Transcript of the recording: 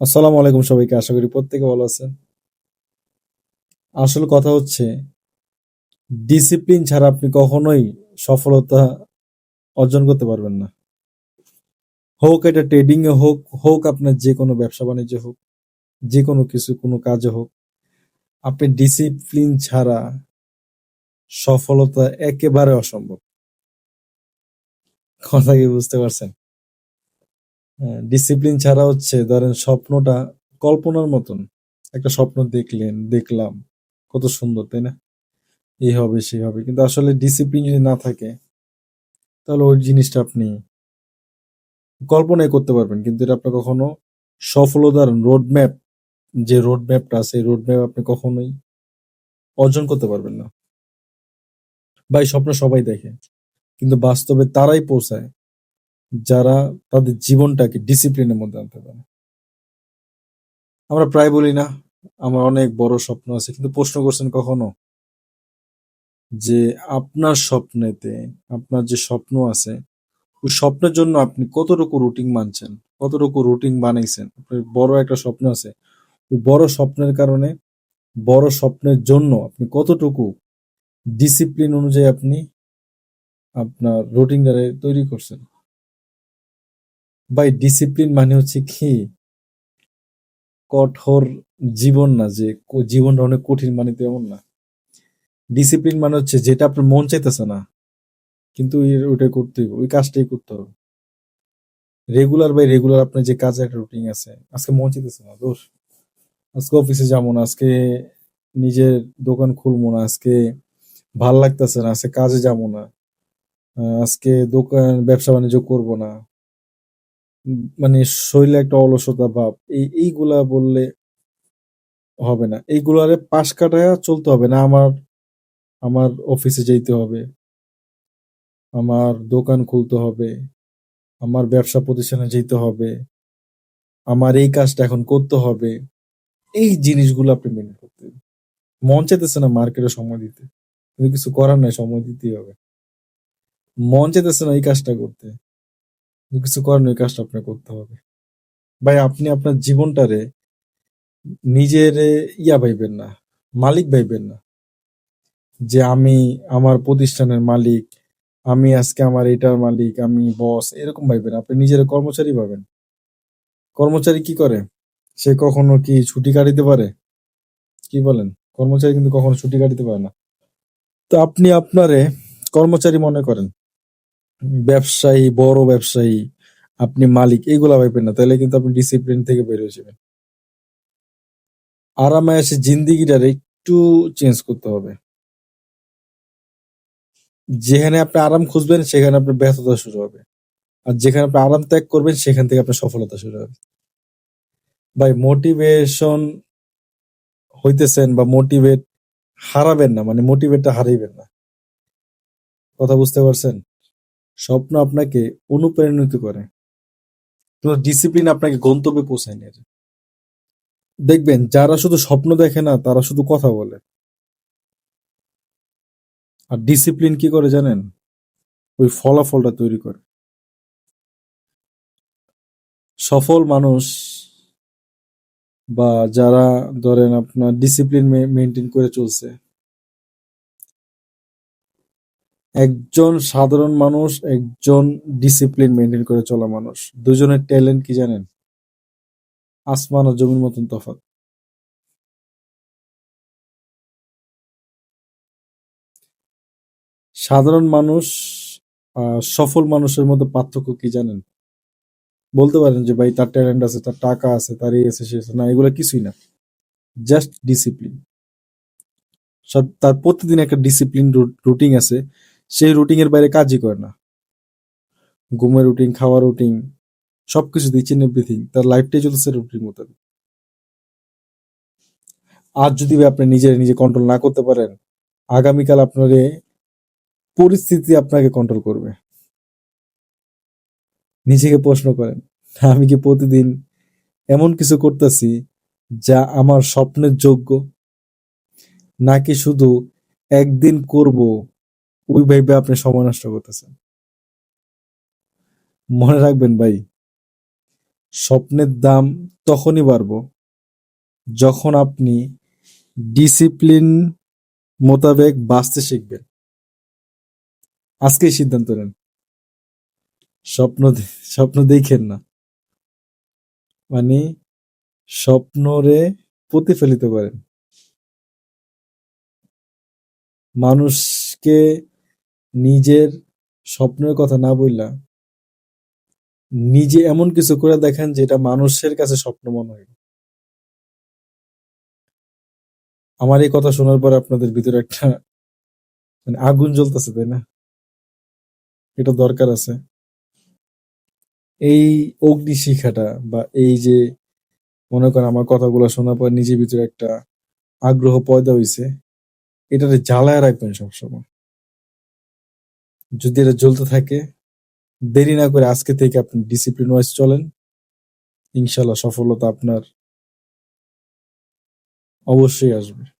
আসসালামু আলাইকুম সবাইকে, আশা করি প্রত্যেকে ভালো আছেন। আসল কথা হচ্ছে ডিসিপ্লিন ছাড়া আপনি কখনোই সফলতা অর্জন করতে পারবেন না। হোক এটা ট্রেডিং এ হোক হোক আপনার যে কোনো ব্যবসা বাণিজ্য হোক, যে কোনো কিছু, কোনো কাজে হোক, আপনি ডিসিপ্লিন ছাড়া সফলতা একেবারে অসম্ভব। কথা কি বুঝতে পারছেন? ডিসিপ্লিন ছাড়া হচ্ছে, ধরেন স্বপ্নটা কল্পনার মতন। একটা স্বপ্ন দেখলেন, দেখলাম, কত সুন্দর, তাই না? এই হবে সেই হবে। কিন্তু আসলে ডিসিপ্লিন যদি না থাকে, তাহলে ওই জিনিসটা আপনি কল্পনাই করতে পারবেন। কিন্তু এটা আপনার কখনো সফলতার রোড ম্যাপ যে রোড ম্যাপটা আছে রোড ম্যাপ আপনি কখনোই অর্জন করতে পারবেন না। ভাই স্বপ্ন সবাই দেখে, কিন্তু বাস্তবে তারাই পৌঁছায়। যারা তাদের জীবনটাকে ডিসিপ্লিনের মধ্যে আনতে পারে। আমরা প্রায় বলি না, আমার অনেক বড় স্বপ্ন আছে, কিন্তু প্রশ্ন করছেন কখনো? যে আপনার স্বপ্নেতে, আপনার যে স্বপ্ন আছে, ওই স্বপ্নের জন্য আপনি কতটুকু রুটিন মানছেন, কতটুকু রুটিন বানাইছেন? আপনার বড় একটা স্বপ্ন আছে, ওই বড় স্বপ্নের কারণে, বড় স্বপ্নের জন্য আপনি কতটুকু ডিসিপ্লিন অনুযায়ী আপনি আপনার রুটিন দ্বারা তৈরি করছেন? ভাই ডিসিপ্লিন মানে হচ্ছে কি? কঠোর জীবন না যে জীবনটা অনেক কঠিন মানে তো এমন না। ডিসিপ্লিন মানে হচ্ছে যেটা আপনার মন চাইতেছে না কিন্তু এর- ওইটা করতে হবে ওই কাজটাই করতে হবে। রেগুলার বাই রেগুলার আপনার যে কাজের একটা রুটিন আছে আজকে মন চাইতেছে না দোষ। আজকে অফিসে যাব না আজকে নিজের দোকান খুলবো না আজকে ভালো লাগতেছে না আজকে কাজে যাব না আহ, আজকে দোকান ব্যবসা বাণিজ্য করব না। মানে শরীরে একটা অলসতা ভাব এই, এইগুলা বললে হবে না। এইগুলারে পাশ কাটায়া চলতে হবে না। আমার আমার অফিসে যেতে হবে। আমার দোকান খুলতে হবে। আমার ব্যবসা প্রতিষ্ঠানে যেতে হবে। আমার এই কাজটা এখন করতে হবে। এই জিনিসগুলো আপনি মেনে করতে মন চাইতেছে না মার্কেটে সময় দিতে। কিন্তু কিছু করার নাই, সময় দিতেই হবে। মন চাইতেছে না এই কাজটা করতে। কিছু করার নেই কাজটা আপনার করতে হবে। ভাই, আপনি আপনার জীবনটারে নিজের ইয়া ভাইবেন না, মালিক ভাইবেন না। যে আমি আমার প্রতিষ্ঠানের মালিক, আমি আজকে আমার এটার মালিক, আমি বস, এরকম ভাইবেন আপনি নিজের কর্মচারী ভাবেন। কর্মচারী কি করে? সে কখনো কি ছুটি কাটিতে পারে? কি বলেন? কর্মচারী কিন্তু কখনো ছুটি কাটিতে পারে না। তো আপনি আপনারে কর্মচারী মনে করেন। ব্যবসায়ী, বড় ব্যবসায়ী, আপনি মালিক এইগুলা ভাইবেন না। তাহলে কিন্তু আপনি ডিসিপ্লিন থেকে বের হয়ে যাবেন। আরামে এসে জিন্দিগিটারে একটু চেঞ্জ করতে হবে। যেখানে আপনি আরাম খুঁজবেন, সেখানে আপনার ব্যর্থতা শুরু হবে। আর যেখানে আপনি আরাম ত্যাগ করবেন, সেখান থেকে আপনার সফলতা শুরু হবে। ভাই মোটিভেশন হইতেছেন বা মোটিভেট হারাবেন না মানে মোটিভেটটা হারাইবেন না। কথা বুঝতে পারছেন? স্বপ্ন আপনাকে অনুপ্রাণিত করে। কিন্তু ডিসিপ্লিন আপনাকে গন্তব্যে পৌঁছায় নিয়ে। দেখবেন, যারা শুধু স্বপ্ন দেখে না, তারা শুধু কথা বলে। আর ডিসিপ্লিন কি করে জানেন? ওই ফলাফলটা তৈরি করে। সফল মানুষ বা যারা ধরেন আপনার ডিসিপ্লিন মেনটেন করে চলছে একজন সাধারণ মানুষ, একজন ডিসিপ্লিন মেনটেন করে চলা মানুষ। দুজনের ট্যালেন্ট কি জানেন? আসমান ও জমির মতন তফাৎ। সাধারণ মানুষ সফল মানুষের মধ্যে পার্থক্য কি জানেন? বলতে পারেন যে, ভাই, তার ট্যালেন্ট আছে, তার টাকা আছে, তার এই আছে, সে না, এগুলো কিছুই না। জাস্ট ডিসিপ্লিন সব, তার প্রতিদিন একটা ডিসিপ্লিন রুটিন আছে। সেই রুটিন এর বাইরে কাজই করে না। ঘুমের রুটিন খাওয়ার রুটিন সব সবকিছু দিচ্ছেন এভরিথিং তার লাইফটাই চলছে রুটিন মোতাবেক আজ যদি আপনি নিজের, নিজে কন্ট্রোল না করতে পারেন, আগামীকাল আপনার পরিস্থিতি আপনাকে কন্ট্রোল করবে। নিজেকে প্রশ্ন করেন, আমি কি প্রতিদিন এমন কিছু করতেছি যা আমার স্বপ্নের যোগ্য? নাকি শুধু একদিন করব ওই ভাইবে আপনি সময় নষ্ট করতেছেন। মনে রাখবেন ভাই, স্বপ্নের দাম তখনই বাড়বো যখন আপনি ডিসিপ্লিন মোতাবেক বাঁচতে শিখবেন। আজকেই সিদ্ধান্ত নেন। স্বপ্ন স্বপ্ন দেখেন না। মানে স্বপ্নরে প্রতিফলিত করেন। মানুষকে নিজের স্বপ্নের কথা না বললা, নিজে এমন কিছু করে দেখেন যেটা মানুষের কাছে স্বপ্ন মনে হয়। আমার এই কথা শোনার পর আপনাদের ভিতরে একটা মানে আগুন জ্বলতেছে, তাই না? এটা দরকার আছে। এই অগ্নি শিখাটা বা এই যে, মনে করেন আমার কথাগুলো শোনার পর নিজের ভিতরে একটা আগ্রহ পয়দা হইছে এটাতে জ্বালায় রাখবেন সবসময়। যদি এটা জ্বলতে থাকে, দেরি না করে আজকে থেকে আপনি ডিসিপ্লিন ওয়াইজ চলেন। ইনশাল্লাহ সফলতা আপনার অবশ্যই আসবে।